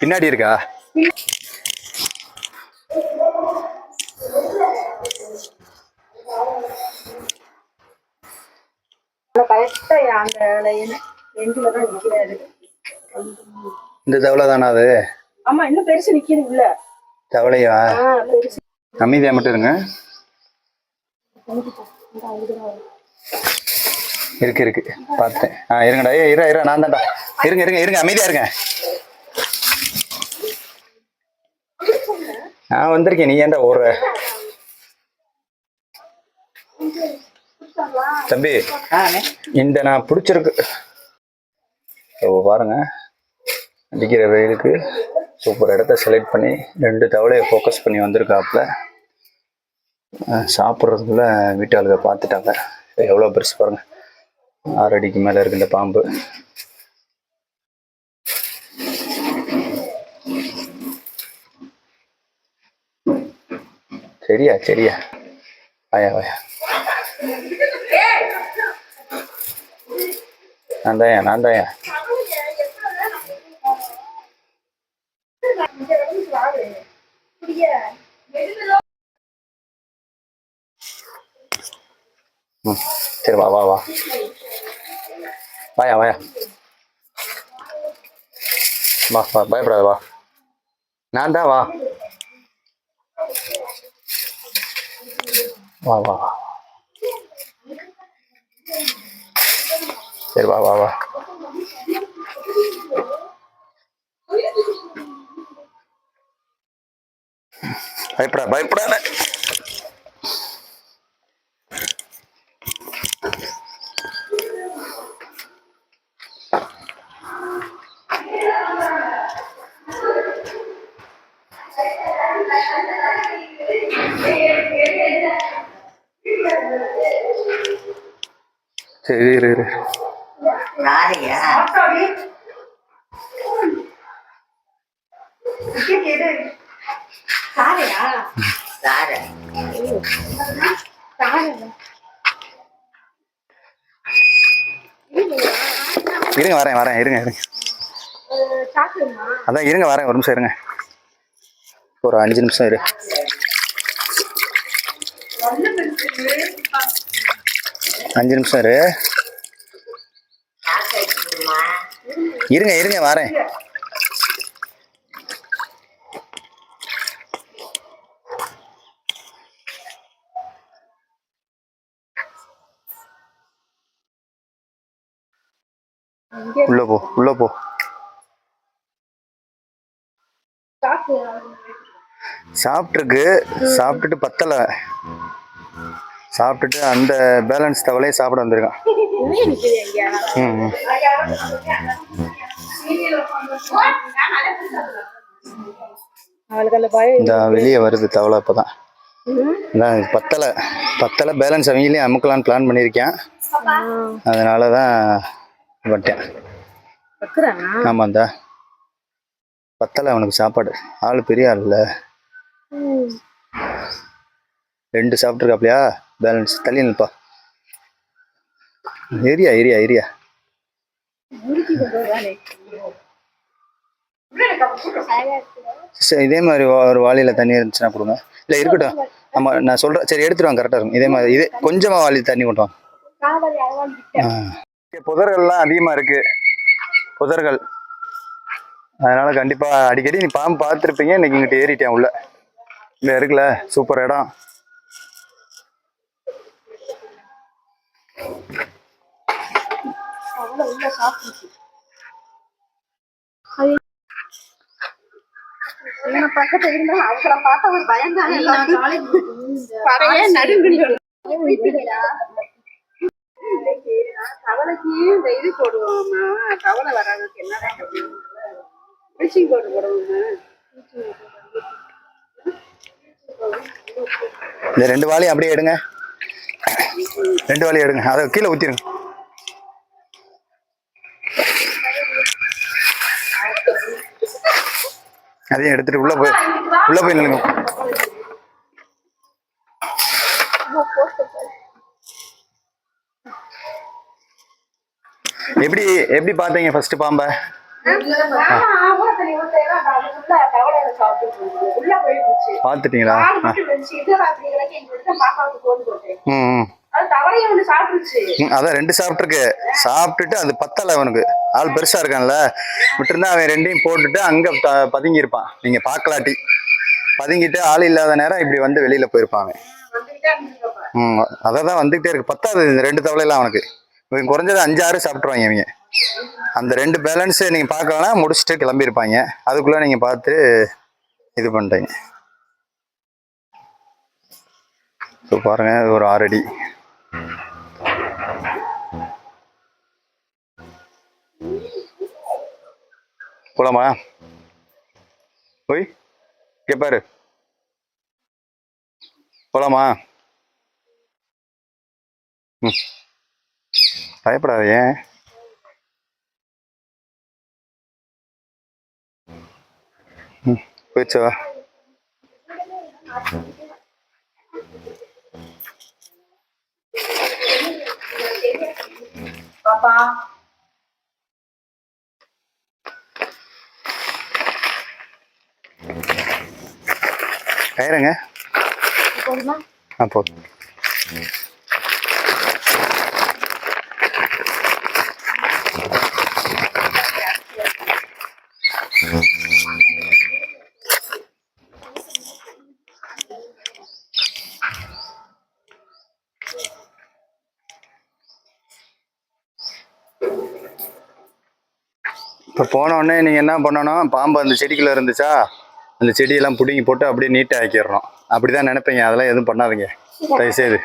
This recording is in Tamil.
பின்னாடி இருக்கா? இந்த தவளை தானா அது? ஆமா இன்னும் பெருசு நிக்குது உள்ள. தவளையா? அமைதியா மட்டும் இருங்க. இருக்கு இருக்கு. பார்த்தேன். ஆ இருங்கடா. ஏ இரு இரு நான் தான்டா. இருங்க இருங்க இருங்க. அமைதியா இருங்க. நான் வந்திருக்கேன். நீ ஏன்டா ஓடுற? தம்பி இந்த நான் பிடிச்சிருக்கு. பாருங்க. அடிக்கிற வெயிலுக்கு சூப்பர். இடத்த செலக்ட் பண்ணி ரெண்டு தவளையை ஃபோக்கஸ் பண்ணி வந்திருக்காப்புல. சாப்பிட்றதுக்குள்ள வீட்டாளுக பார்த்துட்டாங்க. எவ்வளோ பெருசு பாருங்கள் ஆறு அடிக்கு மேலே இருக்கு இந்த பாம்பு. சரியா சரியா வாயா வாயா. நான் தாயா நான் தாயா சரி வா வா வா. வாயா வாயா. வா வா பயப்படாத வா. நான் தான் வா. வா வா வா. சரி வா வா வா. பயப்படா பயப்படாத. சரி இரு இரு யாரையா சாரையா சார. இருங்க வரேன் வரேன் இருங்க இருங்க. அதான் இருங்க வரேன் ஒரு நிமிஷம் இருங்க. ஒரு அஞ்சு நிமிஷம் இரு. அஞ்சு நிமிஷம் இரு. இருங்க இருங்க வரேன். உள்ள போ உள்ள போ. சாப்பிட்டுருக்கு சாப்பிட்டுட்டு பத்தலை. சாப்பிட்டுட்டு அந்த பேலன்ஸ் தவளையை சாப்பிட வந்திருக்கான். ம் இந்த வெளியே வருது தவளை இப்போதான் தான் பத்தலை. பத்தலை பேலன்ஸ் அவங்களையும் அமுக்கலான்னு பிளான் பண்ணியிருக்கேன். அதனால தான் வந்துட்டேன் ஆமாம் இந்த. பத்தலை அவனுக்கு சாப்பாடு. ஆள் பெரிய ஆள் இல்லை ரெண்டு சாப்பிட்ருக்காப்லையா பேலன்ஸ் தள்ளி நிற்பா ஏரியா ஏரியா ஏரியா. சரி இதே மாதிரி ஒரு வாளியில் தண்ணி இருந்துச்சுன்னா கொடுங்க. இல்லை இருக்கட்டும். ஆமாம் நான் சொல்கிறேன் சரி எடுத்துட்டு வாங்க கரெக்டாக இருக்கும். இதே மாதிரி இதே கொஞ்சமாக வாளி தண்ணி கொண்டு வாங்க. புதர்கள்லாம் அதிகமாக இருக்கு. புதர்கள். அதனால் கண்டிப்பாக அடிக்கடி நீ பாம்பு பார்த்துருப்பீங்க இன்னைக்கு இங்கிட்ட ஏறிட்டேன் உள்ள. இல்லை இருக்குல்ல. சூப்பர் இடம். பக்கத்துல இருந்தா அவங்கள பார்த்தா ஒரு பயம் தானே பறையே நடுங்குன்னு கவலைக்கு இந்த இது போடுவோம்மா கவலை வராதுக்கு என்னதான் ப்ளீச்சிங் போட்டு போடுவோம்மா இந்த ரெண்டு வாளியும் அப்படியே எடுங்க. ரெண்டு வாளியும் எடுங்க. அதை கீழே ஊற்றிருங்க அதையும் எடுத்துட்டு உள்ள போய் உள்ள போய் நில்லுங்க. எப்படி எப்படி பார்த்தீங்க ஃபர்ஸ்ட் பாம்பை. ம், அதான் ரெண்டு சாப்பிட்ருக்கு சாப்பிட்டுட்டு அது பத்தல அவனுக்கு. ஆள் பெருசா இருக்கான்ல. விட்டுருந்தா அவன் ரெண்டையும் போட்டுட்டு அங்க த- பதுங்கி நீங்க பார்க்கலாட்டி பதுங்கிட்டு ஆள் இல்லாத நேரம் இப்படி வந்து வெளியில போயிருப்பான் அவன். ம் அதை தான் வந்துகிட்டே இருக்கு. பத்தாது இந்த ரெண்டு தவளையெல்லாம் அவனுக்கு. இவங்க குறைஞ்சது அஞ்சு ஆறு சாப்பிட்ருவாங்க இவங்க. அந்த ரெண்டு பேலன்ஸ் நீங்க பார்க்கலாம் முடிச்சுட்டு கிளம்பியிருப்பாங்க. அதுக்குள்ள நீங்க பார்த்து இது பண்ணிட்டீங்க. ஸோ பாருங்க ஒரு ஆறு அடி போலாமா? போய் இங்கே பாரு. போலாமா? ம். பயப்படாத. ஏன் ம் போயிடுச்சா பாப்பா. கயிறுங்க? ஆ போதும். இப்போ போன உடனே நீங்கள் என்ன பண்ணணும்? பாம்பு அந்த செடிக்குள்ளே இருந்துச்சா? அந்த செடியெல்லாம் பிடுங்கி போட்டு அப்படியே நீட்டாக ஆக்கிடுறோம். அப்படி தான் நினைப்பீங்க. அதெல்லாம் எதுவும் பண்ணாதீங்க. தயவுசெய்து.